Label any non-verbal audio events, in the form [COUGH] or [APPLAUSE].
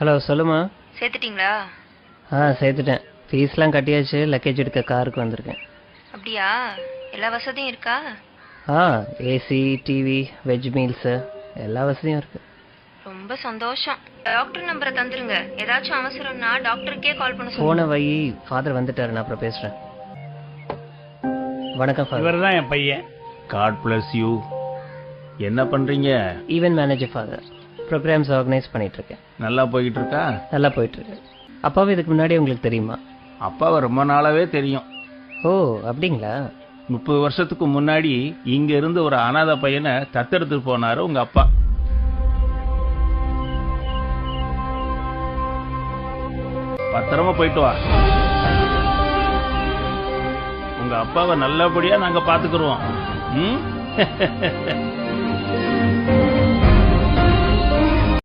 Hello சொல்லுமா? சேர்த்துட்டீங்களா? ஆ சேர்த்துட்டேன். ஃபீஸ்லாம் கட்டியாச்சு லக்கேஜ் எடுக்க காருக்கு வந்திருக்கேன். அப்படியா? எல்லா வசதியும் இருக்கா? ஆ ஏசி டிவி வெஜ் மீல்ஸு எல்லா வசதியும் இருக்குது ரொம்ப சந்தோஷம். டாக்டர் நம்பரை தந்துருங்க. ஏதாச்சும் அவசரம்னா டாக்டருக்கே கால் பண்ண ஃபோனை வை ஃபாதர் வந்துட்டாரு நான் அப்புறம் பேசுகிறேன் வணக்கம் ஃபாதர் இவர் தான் என் பையன். காட் பிளஸ் யூ என்ன பண்றீங்க? Event manager father programmes organise பண்ணிட்டு இருக்கேன் நல்லா போய்கிட்டு இருக்கா நல்லா போயிட்டு இருக்கு அப்பாவை இதுக்கு முன்னாடி உங்களுக்கு தெரியுமா? அப்பாவை ரொம்ப நாளாவே தெரியும். ஓ அப்படிங்களா? முப்பது வருஷத்துக்கு முன்னாடி இங்க இருந்து ஒரு அனாதை பையனை தத்தெடுத்துட்டு போனாரு உங்க அப்பா. பத்திரமா போயிட்டு வா. உங்க அப்பாவை நல்லபடியா நாங்க பாத்துக்கிறோம் ம்? [LAUGHS]